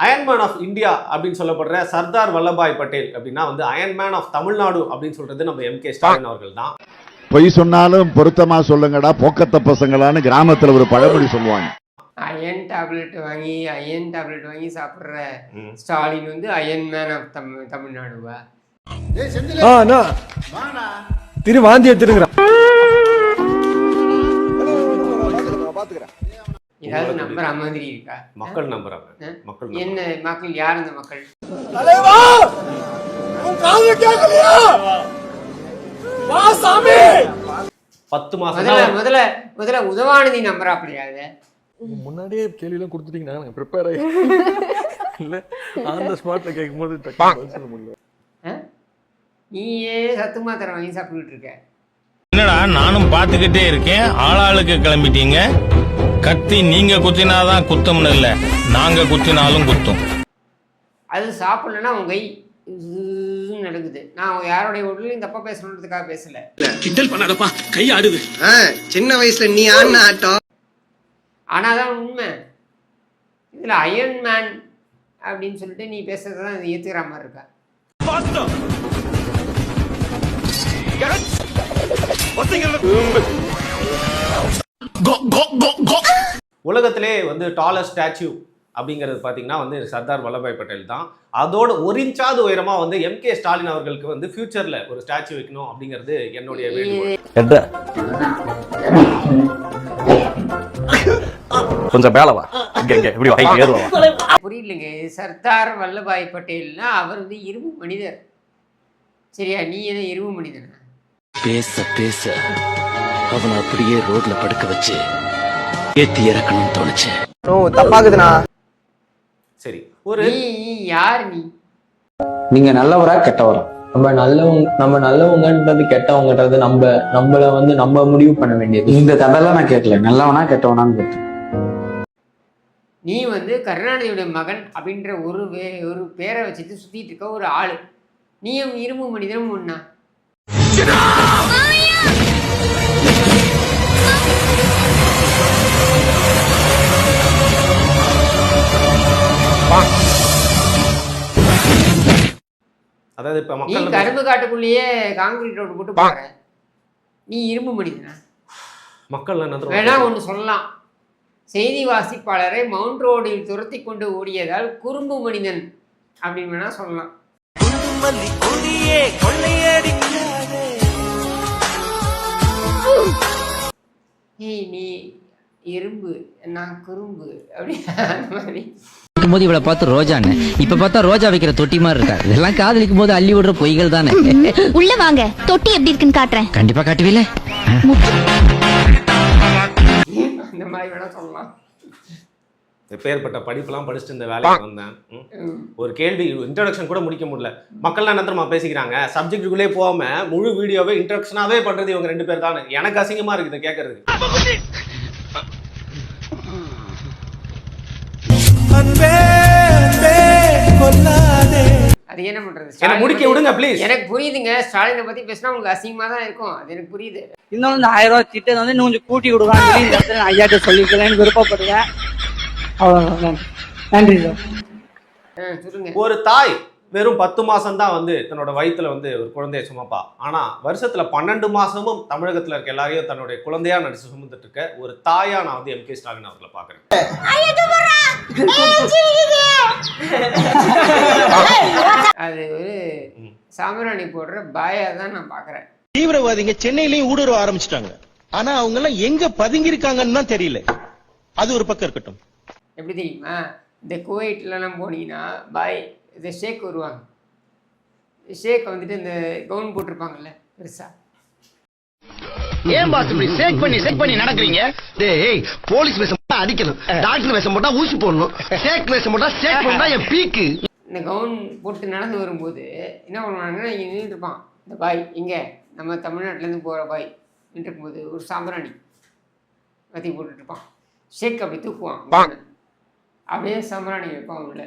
Iron Man of India அப்படின்னு சொல்லப்படுற சர்தார் வல்லபாய் பட்டேல் அப்படின்னா வந்து அயன்மேன் ஆஃப் தமிழ்நாடு அப்படின்னு சொல்றது நம்ம எம் கே ஸ்டாலின் அவர்கள் தான் பொய் சொன்னாலும் பொருத்தமா சொல்லுங்கடா போக்கத்த பசங்களான்னு கிராமத்துல ஒரு பழமொழி சொல்லுவாங்க. அயன் டேப்லெட் வாங்கி அயன் டேப்லெட் வாங்கி சாப்பிட்ற ஸ்டாலின் வந்து அயன் மேன் ஆஃப் தமிழ் தமிழ்நாடுவா திரு வாந்தி எடுத்துருங்கிறான் நம்புற மாதிரி இருக்கா? மக்கள் நம்புறாங்க? மக்கள் என்ன மக்கள் யார் அந்த மக்கள்? பத்து மாசம் முதல்ல முதல்ல முதல்ல உதவாநிதி நம்புறாப்லையா அதை முன்னாடியே கேள்வியெல்லாம் கொடுத்துட்டீங்கன்னா நாங்கள் ப்ரிப்பேர் ஆகி இல்லை ஆன் த ஸ்பாட்டில் கேட்கும்போது சொல்ல முடியல? நீயே சத்து மாத்திரை வாங்கி சாப்பிட்டுக்கிட்டு இருக்க. என்னடா நானும் பார்த்துக்கிட்டே இருக்கேன். ஆளாளுக்கு கிளம்பிட்டீங்க. கத்தி நீங்க குத்தினாதான் குத்தம்னு இல்ல. நாங்க குத்தினாலும் குத்தும். அது சாப்பிடலன்னா உன் கை ஜூன்னு நடக்குது நான் யாருடைய உடலையும் தப்பா பேசணுன்றதுக்காக பேசல. கிண்டல் பண்ணாதப்பா. கை ஆடுது. சின்ன வயசுல நீ ஆடின ஆட்டம். ஆனால் அதான் உண்மை. இதில் அயன் மேன் அப்படின்னு சொல்லிட்டு நீ பேசுறது தான் இது ஏற்றுக்கிற மாதிரி இருக்கா? உலகத்திலே வந்து டாலர் ஸ்டாச்சு அப்படிங்கிறது பார்த்தீங்கன்னா வந்து சர்தார் வல்லபாய் பட்டேல் தான். அதோட ஒரு இன்ச்சாவது உயரமா வந்து எம் கே ஸ்டாலின் அவர்களுக்கு வந்து ஃபியூச்சர்ல ஒரு ஸ்டாச்சு வைக்கணும் அப்படிங்கிறது என்னுடைய வேண்டுகோள். கொஞ்சம் மேல வா. இங்க இங்க இப்படி வா. இங்க ஏறுவா. புரியலைங்க. சர்தார் வல்லபாய் பட்டேல்னா அவர் வந்து இரும்பு மனிதர். சரியா? நீ என்ன இரும்பு மனிதனா? பேச பேச. அவனை அப்படியே ரோட்ல படுக்க வச்சு ஏத்தி இறக்கணும்னு தோணுச்சு. தப்பாக்குதுண்ணா சரி ஒரு யார் நீ? நீங்க நல்லவரா கெட்டவரா? நம்ம நல்லவங்க நம்ம நல்லவங்கன்றது கெட்டவங்கன்றது நம்ம நம்மள வந்து நம்ம முடிவு பண்ண வேண்டியது. இந்த கதையெல்லாம் நான் கேட்கல. நல்லவனா கெட்டவனான்னு கேட்டேன். நீ வந்து கருணாநிதியுடைய மகன் அப்படின்ற ஒரு வே ஒரு பேரை வச்சுட்டு சுத்திட்டு இருக்க ஒரு ஆளு. நீயும் இரும்பு மனிதனும் ஒண்ணா. அதாவது இப்ப நீ மக்கள் கரும்பு காட்டுக்குள்ளேயே காங்கிரீட் ரோடு போட்டு போற. நீ இரும்பு மனிதனா மக்கள் என்ன வேணா? ஒன்று சொல்லலாம். செய்தி வாசிப்பாளரை மவுண்ட் ரோடில் துரத்தி கொண்டு ஓடியதால் குறும்பு மனிதன் அப்படின்னு வேணா சொல்லலாம். ஏய் நீ இரும்பு நான் குறும்பு அப்படி அந்த மாதிரி. போது இவளை பார்த்து ரோஜான்னு. இப்ப பார்த்தா ரோஜா வைக்கிற தொட்டி மாதிரி இருக்கா? இதெல்லாம் காதலிக்கும் போது அள்ளி விடுற பொய்கள் தானே. உள்ள வாங்க. தொட்டி எப்படி இருக்குன்னு காட்டுறேன். கண்டிப்பா காட்டுவீல அந்த மாதிரி வேணா சொல்லலாம். எப்பேற்பட்ட படிப்புலாம் படிச்சுட்டு இந்த வேலைக்கு வந்தேன். ஒரு கேள்வி இன்ட்ரடக்ஷன் கூட முடிக்க முடியல. மக்கள்லாம் தெரியுமா பேசிக்கிறாங்க? சப்ஜெக்ட்டுக்குள்ளே போகாம முழு வீடியோவே இன்ட்ரடக்ஷனாவே பண்றது இவங்க ரெண்டு பேர் தானே. எனக்கு அசிங்கமா இருக்குது இதை கேட்கறதுக்கு அது என்ன பண்றது? முடிக்க விடுங்க ப்ளீஸ் எனக்கு புரியுதுங்க. ஸ்டாலினை பத்தி பேசினா உங்களுக்கு அசிங்கமா தான் இருக்கும். அது எனக்கு புரியுது. இன்னொன்று இந்த ஆயிரம் ரூபாய் திட்டம் வந்து இன்னும் கொஞ்சம் கூட்டி நான் ஐயாட்ட சொல்லிக்கிறேன்னு விருப்பப்படுறேன். அவ்வளோதான் நன்றி சார். ஒரு தாய் வெறும் பத்து மாசம் தான் வந்து தன்னோட வயித்துல வந்து ஒரு குழந்தைய சுமப்பா. ஆனா வருஷத்துல பன்னெண்டு மாசமும் தமிழகத்துல இருக்க எல்லாரையும் தன்னுடைய குழந்தையா நடிச்சு சுமந்துட்டு இருக்க ஒரு தாயா நான் வந்து எம் கே ஸ்டாலின் அவர்களை பாக்குறேன். அது ஒரு. சாம்பிராணி போடுற பாயா தான் நான் பாக்குறேன். தீவிரவாதிங்க சென்னையிலயும் ஊடுருவ ஆரம்பிச்சிட்டாங்க. ஆனா அவங்க எல்லாம் எங்க பதுங்கி இருக்காங்கன்னு தான் தெரியல. அது ஒரு பக்கம் இருக்கட்டும். எப்படி தெரியுமா? இந்த குவைட்லலாம் போனீங்கன்னா பாய் இந்த ஷேக் வருவாங்க. ஷேக் வந்துட்டு இந்த கவுன் போட்டிருப்பாங்கல்ல பெருசா. ஏன் பாஸ் இப்படி ஷேக் பண்ணி ஷேக் பண்ணி நடக்கிறீங்க? டேய் போலீஸ் வேஷம் போட்டா அடிக்கணும். டாக்டர் வேஷம் போட்டா ஊசி போடணும். ஷேக் வேஷம் போட்டா ஷேக் பண்ணா என் பீக்கு. இந்த கவுன் போட்டு நடந்து வரும்போது என்ன பண்ணுவாங்கன்னா இங்கே நின்றுட்டு இருப்பான் இந்த பாய் இங்கே நம்ம தமிழ்நாட்டிலேருந்து போகிற பாய் நின்றுட்டு இருக்கும்போது ஒரு சாம்பிராணி கத்தி போட்டுட்டு இருப்பான் ஷேக் அப்படி தூக்குவான். அப்படியே சாம்பிராணி வைப்பான் உள்ள.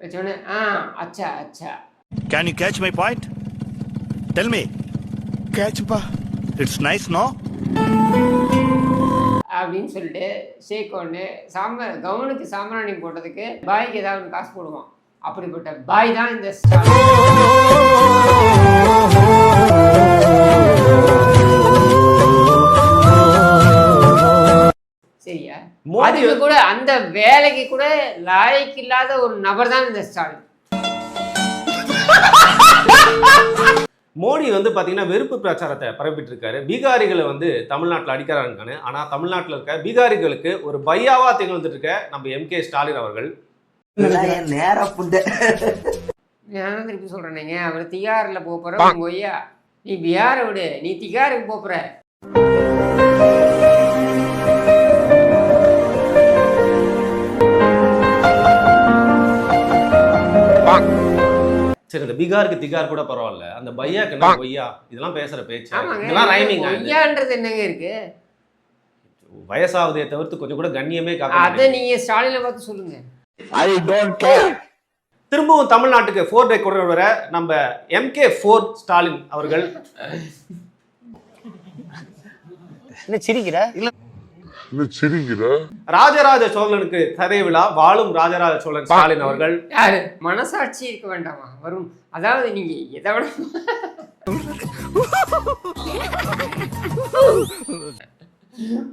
வச்சோடனே ஆ அச்சா அச்சா. Can you catch my point tell me கேட்ச்ப்பா it's nice no அப்படின்னு சொல்லிட்டு ஷேக் ஒன்று சாம்ப கவுனுக்கு சாம்பிராணி போட்டதுக்கு பாய்க்கு ஏதாவது காசு போடுவான். அப்படிப்பட்ட பாய் தான் இந்த வேலைக்கு கூட லாய்க்கு இல்லாத ஒரு நபர் தான் இந்த ஸ்டாலின். மோடி வந்து பாத்தீங்கன்னா வெறுப்பு பிரச்சாரத்தை பரப்பிட்டு இருக்காரு பீகாரிகளை வந்து தமிழ்நாட்டில் அடிக்கிறாங்கன்னு ஆனா தமிழ்நாட்டில் இருக்க பீகாரிகளுக்கு ஒரு பையாவா திகழ்ந்துட்டு இருக்க நம்ம எம் கே ஸ்டாலின் அவர்கள். நேரா புண்ட நான் திருப்பி சொல்றேனேங்க. அவர் திகாரில் போற உங்க ஐயா நீ பியாரை விடு. நீ திகாருக்கு போற. சரி இந்த பீகாருக்கு திகார் கூட பரவாயில்ல. அந்த பையாக்கு என்ன பொய்யா? இதெல்லாம் பேசுற பேச்சு. இதெல்லாம் ரைமிங் ஐயான்றது என்னங்க இருக்கு? வயசாவதே தவிர்த்து கொஞ்சம் கூட கண்ணியமே காக்க அதை. நீங்க ஸ்டாலினை பார்த்து சொல்லுங்க. ஐ டோன்ட் கேர் திரும்பவும் தமிழ்நாட்டுக்கு ஃபோர் டே கொண்டு வர நம்ம எம் கே ஃபோர் ஸ்டாலின் அவர்கள். என்ன சிரிக்கிற? இல்ல ராஜராஜ சோழனுக்கு கதை விழா வாழும் ராஜராஜ சோழன் ஸ்டாலின் அவர்கள். யாரு? மனசாட்சி இருக்க வேண்டாமா? வரும். அதாவது நீங்க எதை விட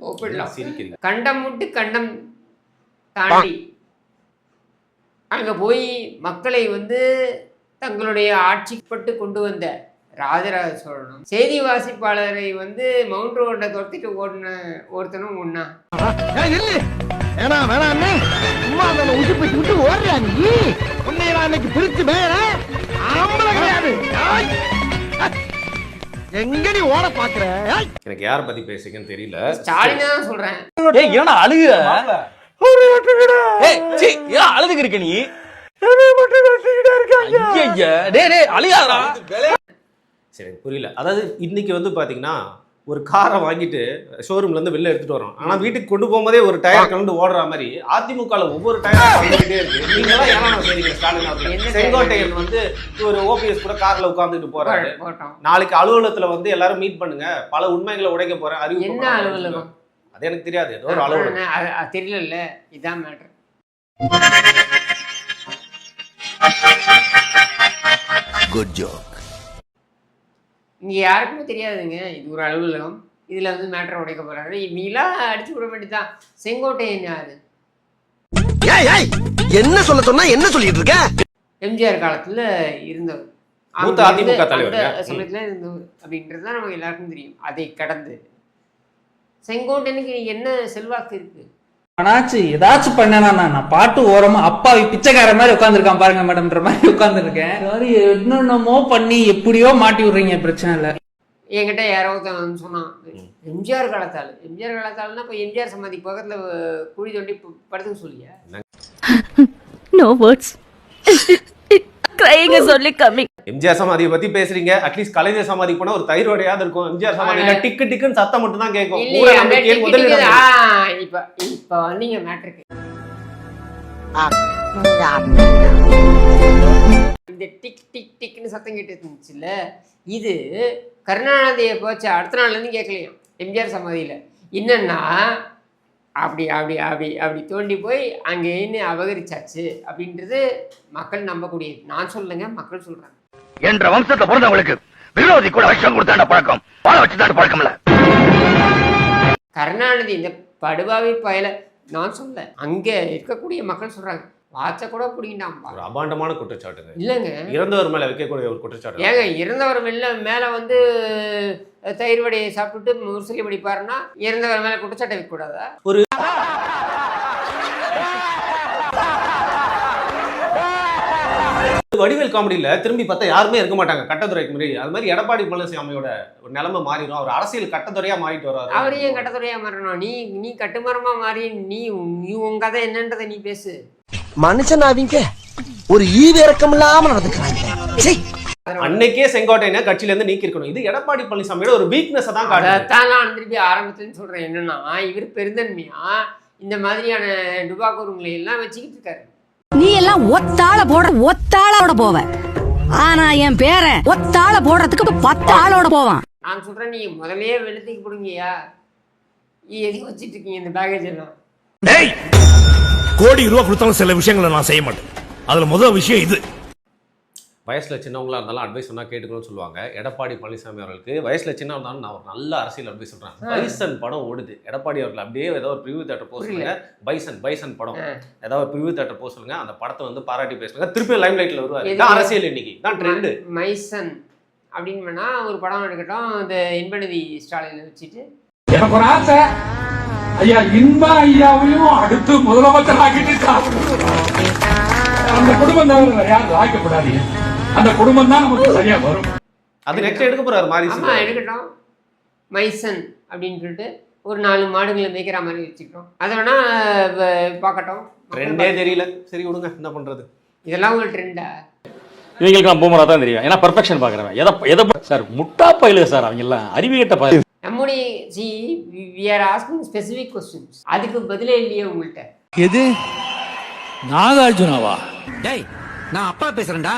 ஒப்பிடலாம். சிரிக்கிறீங்க கண்டம் விட்டு கண்டம் தாண்டி. அங்க போய் மக்களை வந்து தங்களுடைய ஆட்சிப்பட்டு கொண்டு வந்த ராஜராஜ சோழனும். செய்தி வாசிப்பாளரை வந்து மவுண்ட் ரோட்டை துரத்திட்டு ஓடின ஒருத்தனும் ஏய். எங்க நீ ஓட பாக்குற? ஏய். எனக்கு யாரை பத்தி பேசுறீங்கன்னு தெரியல. ஸ்டாலினை சொல்றேன். ஏய் என்னடா அழுகு ஏய் சீ ஏன் அழுதுக்கு இருக்க நீ? ஐயய்ய, டேய் டேய் அழுகாதடா. சரி புரியல. அதாவது இன்னைக்கு வந்து பாத்தீங்கன்னா ஒரு காரை வாங்கிட்டு ஷோரூம்ல இருந்து வெளில எடுத்துட்டு வரோம் ஆனா வீட்டுக்கு கொண்டு போகும்போதே ஒரு டயர் கலந்து ஓடுற மாதிரி அதிமுகல ஒவ்வொரு டயரும் வந்துகிட்டே இருக்கு. நீங்க எல்லாம் ஏன்னா செய்றீங்க ஸ்டாலின் செங்கோட்டையன் வந்து ஒரு ஓபிஎஸ் கூட கார்ல உட்கார்ந்துட்டு போறாரு. போட்டோம் நாளைக்கு அலுவலகத்துல வந்து எல்லாரும் மீட் பண்ணுங்க. பல உண்மைகளை உடைக்க போறேன். அறிவு என்ன அலுவலகம்? அது எனக்கு தெரியாது. ஏதோ ஒரு அலுவலகம். தெரியல இதான் மேட்ரு குட் ஜோக் இங்க யாருக்குமே தெரியாதுங்க. இது ஒரு அலுவலகம். இதுல வந்து மேட்ரை உடைக்க போறாரு நீலாம் அடிச்சு விட வேண்டியதுதான். செங்கோட்டையன் யாரு? ஏய் ஏய் என்ன சொல்ல சொன்னா என்ன சொல்லிட்டு இருக்க? எம்ஜிஆர் காலத்துல இருந்தவர். மூத்த அதிமுக. அந்த சமயத்துல இருந்தவர். அப்படின்றது தான் நமக்கு எல்லாருக்கும் தெரியும். அதை கடந்து. செங்கோட்டையனுக்கு என்ன செல்வாக்கு இருக்கு? ஆனாச்சு ஏதாச்சும் பண்ணனா நான் பாட்டு ஓரமா அப்பாவி பிச்சைக்கார மாதிரி உட்காந்துருக்கான் பாருங்க மேடம்ன்ற மாதிரி உட்காந்துருக்கேன் சாரி என்னென்னமோ பண்ணி எப்படியோ மாட்டி விடுறீங்க பிரச்சனை இல்ல. என்கிட்ட யாரோ ஒருத்தன் சொன்னான். எம்ஜிஆர் காலத்தாள். எம்ஜிஆர் காலத்தாள்னா இப்போ எம்ஜிஆர் சமாதி பக்கத்துல குழி தோண்டி படுத்துக்க சொல்லியா? நோ வேர்ட்ஸ் கிரைங்க சொல்லி கம்மி எம்ஜிஆர் சமாதியை பத்தி பேசுறீங்க. அட்லீஸ்ட் கலைஞர் சமாதி போனா ஒரு தயிர் வடையாவது இருக்கும். எம்ஜிஆர் சமாதியில டிக்கு டிக்குன்னு சத்தம் மட்டும் தான் கேட்கும். ஊர நம்பிக்கையில் முதலிடம் இப்ப இப்ப வந்தீங்க மேட்ருக்கு இந்த டிக் டிக் டிக்னு சத்தம் கேட்டு இருந்துச்சுல்ல இது கருணாநிதியை போச்சு அடுத்த நாள்ல இருந்து கேட்கலையாம் எம்ஜிஆர் சமாதியில. என்னன்னா அப்படி அப்படி அப்படி அப்படி தோண்டி போய் அங்கே என்ன அபகரிச்சாச்சு அப்படின்றது மக்கள் நம்பக்கூடியது நான் சொல்லுங்க மக்கள் சொல்றாங்க. என்ற வம்சத்தை பிறந்தவங்களுக்கு விரோதி கூட விஷம் கொடுத்தாண்ட பழக்கம் வாழ வச்சுதாண்ட பழக்கம் இல்ல கருணாநிதி இந்த படுபாவி பயல நான் சொல்ல அங்க இருக்கக்கூடிய மக்கள் சொல்றாங்க. வாட்ச கூட பிடிக்கிட்டாம்பா ஒரு அபாண்டமான குற்றச்சாட்டுங்க. இல்லைங்க. இறந்தவர் மேல வைக்கக்கூடிய ஒரு குற்றச்சாட்டு. ஏங்க இறந்தவர் வெளில மேலே வந்து தயிர் வடையை சாப்பிட்டுட்டு முரசொலி படிப்பாருன்னா இறந்தவர் மேலே குற்றச்சாட்டை வைக்கக்கூடாதா? ஒரு வடிவேல் காமெடியில திரும்பி பார்த்தா யாருமே இருக்க மாட்டாங்க கட்டத்துறைக்கு முன்னாடி. அது மாதிரி எடப்பாடி பழனிசாமியோட ஒரு நிலைமை மாறிடும். அவர் அரசியல் கட்டத்துறையா மாறிட்டு வர்றாரு. அவர் ஏன் கட்டத்துறையா மாறணும்? நீ நீ கட்டுமரமா மாறி நீ நீ உன் கதை என்னன்றதை நீ பேசு. மனுஷன் அவங்க ஒரு ஈவு இறக்கம் இல்லாம நடந்துக்கிறாங்க. அன்னைக்கே செங்கோட்டையனை கட்சியில இருந்து நீக்கி இருக்கணும் இது எடப்பாடி பழனிசாமியோட ஒரு வீக்னஸ் தான் காட்டுது. அதைத்தான் நான் திருப்பி ஆரம்பத்துலன்னு சொல்றேன். என்னன்னா இவர் பெருந்தன்மையா இந்த மாதிரியான டுபாக்கூருங்களை எல்லாம் வச்சுக்கிட்டு இருக்காரு. நீ எல்லாம் ஒத்தாள போட ஒத்தாளோட போவ. ஆனா என் பேரன் ஒத்தாள போடுறதுக்கு பத்து ஆளோட போவான். நான் சொல்றேன் நீ முதல்லயே வெளுத்துக்கு பிடுங்கயா எதுக்கு வச்சுட்டு இருக்கீங்க இந்த பேகேஜ் எல்லாம். ஏய் கோடி ரூபா கொடுத்தாலும் சில விஷயங்களை நான் செய்ய மாட்டேன். அதுல முதல் விஷயம் இது. வயசில் சின்னவங்களா இருந்தாலும் அட்வைஸ் சொன்னால் கேட்டுக்கணும்னு சொல்லுவாங்க. எடப்பாடி பழனிசாமி அவர்களுக்கு வயசில் சின்ன இருந்தாலும் நான் ஒரு நல்ல அரசியல் அட்வைஸ் சொல்கிறேன். பைசன் படம் ஓடுது. எடப்பாடி அவர்கள் அப்படியே ஏதோ ஒரு ப்ரிவியூ தேட்டர் போஸ்ட் புரியல. சொல்லுங்க. பைசன் பைசன் படம். ஏதாவது ஒரு ப்ரிவியூ தேட்டர் போஸ்ட் சொல்லுங்க. அந்த படத்தை வந்து பாராட்டி பேசுங்க திருப்பி லைம் லைட்ல வருவாரு. அரசியல் இன்னைக்கு. தான் ட்ரெண்டு மைசன் அப்படின்னு ஒரு படம் எடுக்கட்டும். இந்த இன்பநிதி ஸ்டாலினை வச்சுட்டு. எனக்கு ஒரு ஆசை. ஐயா இன்ப ஐயாவையும் அடுத்து முதலமைச்சர் ஆக்கிட்டு அந்த குடும்பம் தான் யாரும் ஆக்கப்படாதீங்க அந்த குடும்பம் தான் நமக்கு சரியா வரும். அது நெக்ஸ்ட் எடுக்க போறாரு ஆமா எடுக்கட்டும். மைசன் அப்படின்னு சொல்லிட்டு ஒரு நாலு மாடுகளை மேய்க்கிற மாதிரி வச்சுக்கிட்டோம் அதை வேணா பார்க்கட்டும். ட்ரெண்டே தெரியல. சரி விடுங்க. என்ன பண்றது? இதெல்லாம் ஒரு ட்ரெண்டா இவங்களுக்கு நான் பூமரா தான் தெரியும். ஏன்னா பெர்ஃபெக்ஷன் பாக்குறேன் எதை எதை சார் முட்டா பயிலுங்க சார் அவங்க எல்லாம் அறிவு கிட்ட பயில நம்முடைய C V R asking specific questions அதுக்கு பதிலே இல்லையே உங்கள்கிட்ட எது? நாகார்ஜுனாவா? டேய் நான் அப்பா பேசுறேன்டா.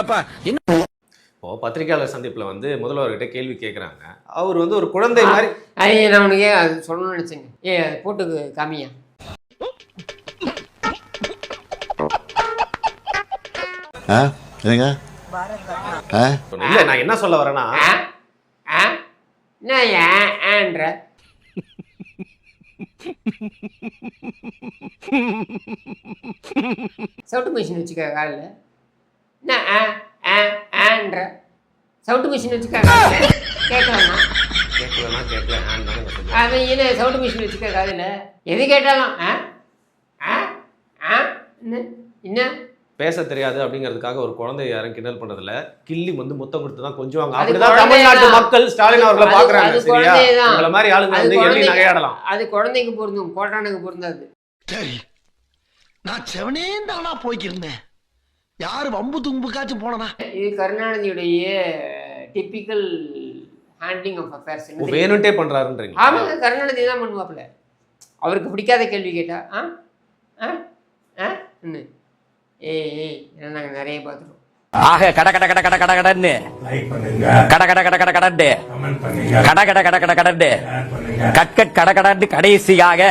அப்பா இப்போ பத்திரிகையாளர் சந்திப்புல வந்து முதல்வர்கிட்ட கேள்வி கேட்குறாங்க அவர் வந்து ஒரு குழந்தை மாதிரி ஐய நான் உனக்கு? அது சொல்லணும்னு நினச்சேங்க. ஏ போட்டு காமியா. நான் என்ன சொல்ல வரேன்னா என்ன ஏன் ஆன்ற சவுட்டு மிஷின் வச்சுக்க காலில். என்ன ஆ ஆ ஆன்ற சவுட்டு மிஷின் வச்சுக்க கேட்கலாமா கேட்கலன்னா கேட்கல நான். அவன் என்ன சவுட்டு மிஷின் வச்சுக்க காதில். எது கேட்டாலும் ஆ ஆ ஆ என்ன என்ன? பேச தெரியாது அப்படிங்கிறதுக்காக ஒரு குழந்தை யாரும் கிண்டல் பண்றதுல கிள்ளி வந்து முத்தம் கொடுத்து தான் கொஞ்சுவாங்க அப்படிதான் தமிழ்நாட்டு. மக்கள் ஸ்டாலின் அவர்களை பாக்குறாங்க சரியா. உங்களை மாதிரி ஆளுங்க வந்து எள்ளி குழந்தைக்கு- நகையாடலாம். அது குழந்தைக்கு பொருந்தும் கோட்டானுக்கு பொருந்தாது. சரி நான் செவனே தானா போய்க்கிருந்தேன். யாரு வம்பு தும்புக்காச்சும் போனனா? இது கருணாநிதியுடைய டிப்பிக்கல் ஹேண்ட்லிங் ஆஃப் அஃபேர்ஸ் வேணும்ட்டே பண்றாருன்றீங்க. ஆமாங்க கருணாநிதி தான் பண்ணுவாப்புல. அவருக்கு பிடிக்காத கேள்வி கேட்டா ஆ? ஆ? ஆ? என்ன ஏய் ஏய் ஏன்னா நாங்கள் நிறைய பார்த்துருவோம் ஆக கட கட கட கட கட கடன்னு கட கட கட கட கடண்டு கட கட கட கட கடண்டு கட் கட் கட கடண்டு கடைசியாக